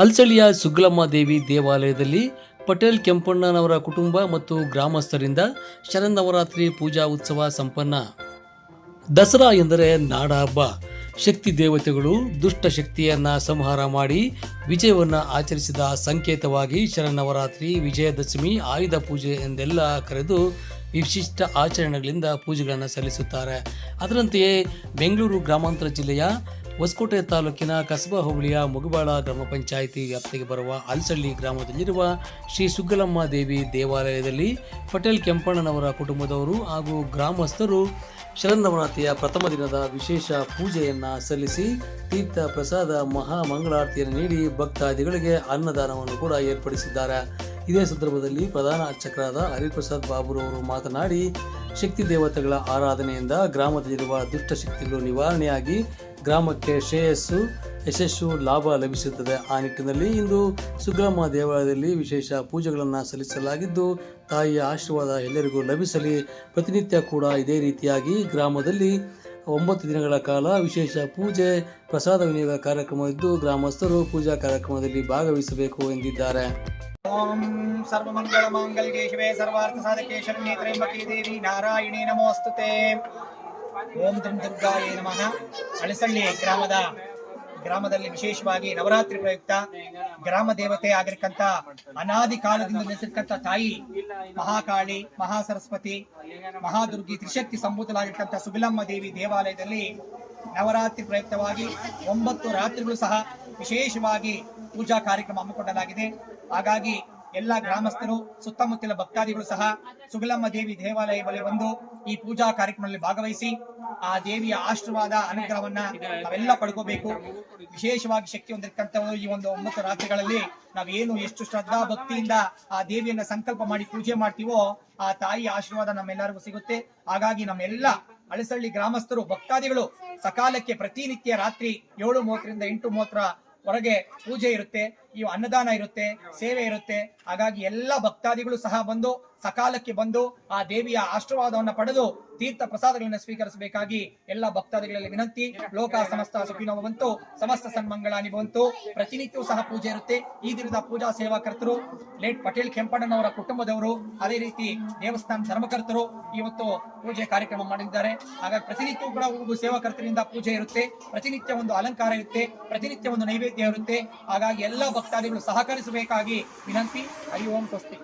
ಅಲ್ಸಳಿಯ ಸುಗ್ಲಮ್ಮ ದೇವಿ ದೇವಾಲಯದಲ್ಲಿ ಪಟೇಲ್ ಕೆಂಪಣ್ಣನವರ ಕುಟುಂಬ ಮತ್ತು ಗ್ರಾಮಸ್ಥರಿಂದ ಶರನ್ನವರಾತ್ರಿ ಪೂಜಾ ಉತ್ಸವ ಸಂಪನ್ನ. ದಸರಾ ಎಂದರೆ ನಾಡ ಹಬ್ಬ. ಶಕ್ತಿ ದೇವತೆಗಳು ದುಷ್ಟ ಶಕ್ತಿಯನ್ನ ಸಂಹಾರ ಮಾಡಿ ವಿಜಯವನ್ನು ಆಚರಿಸಿದ ಸಂಕೇತವಾಗಿ ಶರನ್ನವರಾತ್ರಿ, ವಿಜಯದಶಮಿ, ಆಯುಧ ಪೂಜೆ ಎಂದೆಲ್ಲ ಕರೆದು ವಿಶಿಷ್ಟ ಆಚರಣೆಗಳಿಂದ ಪೂಜೆಗಳನ್ನು ಸಲ್ಲಿಸುತ್ತಾರೆ. ಅದರಂತೆಯೇ ಬೆಂಗಳೂರು ಗ್ರಾಮಾಂತರ ಜಿಲ್ಲೆಯ ಹೊಸಕೋಟೆ ತಾಲೂಕಿನ ಕಸಬಾ ಹೋಬಳಿಯ ಮುಗಬಾಳ ಗ್ರಾಮ ಪಂಚಾಯಿತಿ ವ್ಯಾಪ್ತಿಗೆ ಬರುವ ಅಲ್ಸಳ್ಳಿ ಗ್ರಾಮದಲ್ಲಿರುವ ಶ್ರೀ ಸುಗ್ಗಲಮ್ಮ ದೇವಿ ದೇವಾಲಯದಲ್ಲಿ ಪಟೇಲ್ ಕೆಂಪಣ್ಣನವರ ಕುಟುಂಬದವರು ಹಾಗೂ ಗ್ರಾಮಸ್ಥರು ಶರನ್ನವರಾತ್ರಿಯ ಪ್ರಥಮ ದಿನದ ವಿಶೇಷ ಪೂಜೆಯನ್ನು ಸಲ್ಲಿಸಿ ತೀರ್ಥ ಪ್ರಸಾದ ಮಹಾ ಮಂಗಳಾರತಿಯನ್ನು ನೀಡಿ ಭಕ್ತಾದಿಗಳಿಗೆ ಅನ್ನದಾನವನ್ನು ಕೂಡ ಏರ್ಪಡಿಸಿದ್ದಾರೆ. ಇದೇ ಸಂದರ್ಭದಲ್ಲಿ ಪ್ರಧಾನ ಅರ್ಚಕರಾದ ಹರಿಪ್ರಸಾದ್ ಬಾಬುರವರು ಮಾತನಾಡಿ, ಶಕ್ತಿ ದೇವತೆಗಳ ಆರಾಧನೆಯಿಂದ ಗ್ರಾಮದಲ್ಲಿರುವ ದುಷ್ಟಶಕ್ತಿಗಳು ನಿವಾರಣೆಯಾಗಿ ಗ್ರಾಮಕ್ಕೆ ಶ್ರೇಯಸ್ಸು, ಯಶಸ್ಸು, ಲಾಭ ಲಭಿಸುತ್ತದೆ. ಆ ನಿಟ್ಟಿನಲ್ಲಿ ಇಂದು ಸುಗ್ರಾಮ ದೇವಾಲಯದಲ್ಲಿ ವಿಶೇಷ ಪೂಜೆಗಳನ್ನು ಸಲ್ಲಿಸಲಾಗಿದ್ದು, ತಾಯಿಯ ಆಶೀರ್ವಾದ ಎಲ್ಲರಿಗೂ ಲಭಿಸಲಿ. ಪ್ರತಿನಿತ್ಯ ಕೂಡ ಇದೇ ರೀತಿಯಾಗಿ ಗ್ರಾಮದಲ್ಲಿ ಒಂಬತ್ತು ದಿನಗಳ ಕಾಲ ವಿಶೇಷ ಪೂಜೆ, ಪ್ರಸಾದ ವಿನಿಯೋಗ ಕಾರ್ಯಕ್ರಮ ಇದ್ದು ಗ್ರಾಮಸ್ಥರು ಪೂಜಾ ಕಾರ್ಯಕ್ರಮದಲ್ಲಿ ಭಾಗವಹಿಸಬೇಕು ಎಂದಿದ್ದಾರೆ. ಓಂ ಸರ್ವಮಂಗಳಮಾಂಗಲ್ಯೇ ಸರ್ವಾರ್ಥ ಸರ್ವಾರ್ಥಸಾಧಕೆ ಶರಣ್ಯೇ ಮತಿ ದೇವಿ ನಾರಾಯಣಿ ನಮೋಸ್ತುತೆ. ಓಂ ದುರ್ಗಾಯೇ ನಮಃ. ಅಳಸಳ್ಳಿ ಗ್ರಾಮದ, ಗ್ರಾಮದಲ್ಲಿ ವಿಶೇಷವಾಗಿ ನವರಾತ್ರಿ ಪ್ರಯುಕ್ತ ಗ್ರಾಮ ದೇವತೆ ಆಗಿರ್ತಕ್ಕಂಥ ಅನಾದಿ ಕಾಲದಿಂದ ನೆಲೆಸಿರ್ತಕ್ಕಂಥ ತಾಯಿ ಮಹಾಕಾಳಿ, ಮಹಾಸರಸ್ವತಿ, ಮಹಾದುರ್ಗಿ ತ್ರಿಶಕ್ತಿ ಸಂಭೂತಲಾಗಿರ್ತಕ್ಕಂಥ ಸುಬಿಲಮ್ಮ ದೇವಿ ದೇವಾಲಯದಲ್ಲಿ ನವರಾತ್ರಿ ಪ್ರಯುಕ್ತವಾಗಿ ಒಂಬತ್ತು ರಾತ್ರಿಗಳು ಸಹ ವಿಶೇಷವಾಗಿ ಪೂಜಾ ಕಾರ್ಯಕ್ರಮ ಹಮ್ಮಿಕೊಳ್ಳಲಾಗಿದೆ. ಹಾಗಾಗಿ ಎಲ್ಲ ಗ್ರಾಮಸ್ಥರು, ಸುತ್ತಮುತ್ತಲ ಭಕ್ತಾದಿಗಳು ಸಹ ಸುಗಲಮ್ಮ ದೇವಿ ದೇವಾಲಯ ಬಳಿ ಬಂದು ಈ ಪೂಜಾ ಕಾರ್ಯಕ್ರಮದಲ್ಲಿ ಭಾಗವಹಿಸಿ ಆ ದೇವಿಯ ಆಶೀರ್ವಾದ, ಅನುಗ್ರಹವನ್ನ ನಾವೆಲ್ಲ ಪಡ್ಕೋಬೇಕು. ವಿಶೇಷವಾಗಿ ಶಕ್ತಿ ಹೊಂದಿರತಕ್ಕಂಥವರು ಈ ಒಂದು ಒಂಬತ್ತು ರಾತ್ರಿಗಳಲ್ಲಿ ನಾವೇನು ಎಷ್ಟು ಶ್ರದ್ಧಾ ಭಕ್ತಿಯಿಂದ ಆ ದೇವಿಯನ್ನ ಸಂಕಲ್ಪ ಮಾಡಿ ಪೂಜೆ ಮಾಡ್ತೀವೋ ಆ ತಾಯಿಯ ಆಶೀರ್ವಾದ ನಮ್ಮೆಲ್ಲರಿಗೂ ಸಿಗುತ್ತೆ. ಹಾಗಾಗಿ ನಮ್ಮೆಲ್ಲ ಅಳಸಳ್ಳಿ ಗ್ರಾಮಸ್ಥರು, ಭಕ್ತಾದಿಗಳು ಸಕಾಲಕ್ಕೆ ಪ್ರತಿನಿತ್ಯ ರಾತ್ರಿ ಏಳು ಮೂವತ್ತರಿಂದ ಎಂಟು ಮೂವತ್ತರ ಹೊರಗೆ ಪೂಜೆ ಇರುತ್ತೆ. ಈ ಅನ್ನದಾನ ಇರುತ್ತೆ, ಸೇವೆ ಇರುತ್ತೆ. ಹಾಗಾಗಿ ಎಲ್ಲ ಭಕ್ತಾದಿಗಳು ಸಹ ಬಂದು ಸಕಾಲಕ್ಕೆ ಬಂದು ಆ ದೇವಿಯ ಆಶೀರ್ವಾದವನ್ನು ಪಡೆದು ತೀರ್ಥ ಪ್ರಸಾದಗಳನ್ನು ಸ್ವೀಕರಿಸಬೇಕಾಗಿ ಎಲ್ಲ ಭಕ್ತಾದಿಗಳಲ್ಲಿ ವಿನಂತಿ. ಲೋಕ ಸಮಸ್ತ ಸುಖಿನ ಬಂತು ಸಮಸ್ತ ಸನ್ಮಂಗಳ ಬಂತು ಪ್ರತಿನಿತ್ಯವೂ ಸಹ ಪೂಜೆ ಇರುತ್ತೆ. ಈ ದಿನದ ಪೂಜಾ ಸೇವಾಕರ್ತರು, ಲೇಟ್ ಪಟೇಲ್ ಕೆಂಪಣ್ಣನವರ ಕುಟುಂಬದವರು, ಅದೇ ರೀತಿ ದೇವಸ್ಥಾನ ಧರ್ಮಕರ್ತರು ಇವತ್ತು ಪೂಜೆ ಕಾರ್ಯಕ್ರಮ ಮಾಡಿದ್ದಾರೆ. ಹಾಗಾಗಿ ಪ್ರತಿನಿತ್ಯವೂ ಕೂಡ ಒಬ್ಬ ಸೇವಾಕರ್ತರಿಂದ ಪೂಜೆ ಇರುತ್ತೆ. ಪ್ರತಿನಿತ್ಯ ಒಂದು ಅಲಂಕಾರ ಇರುತ್ತೆ. ಪ್ರತಿನಿತ್ಯ ಒಂದು ನೈವೇದ್ಯ ಇರುತ್ತೆ. ಹಾಗಾಗಿ ಎಲ್ಲ ಭಕ್ತಾದಿಗಳು ಸಹಕರಿಸಬೇಕಾಗಿ ವಿನಂತಿ. ಹರಿ ಓಂ ಸ್ವಸ್ತಿ.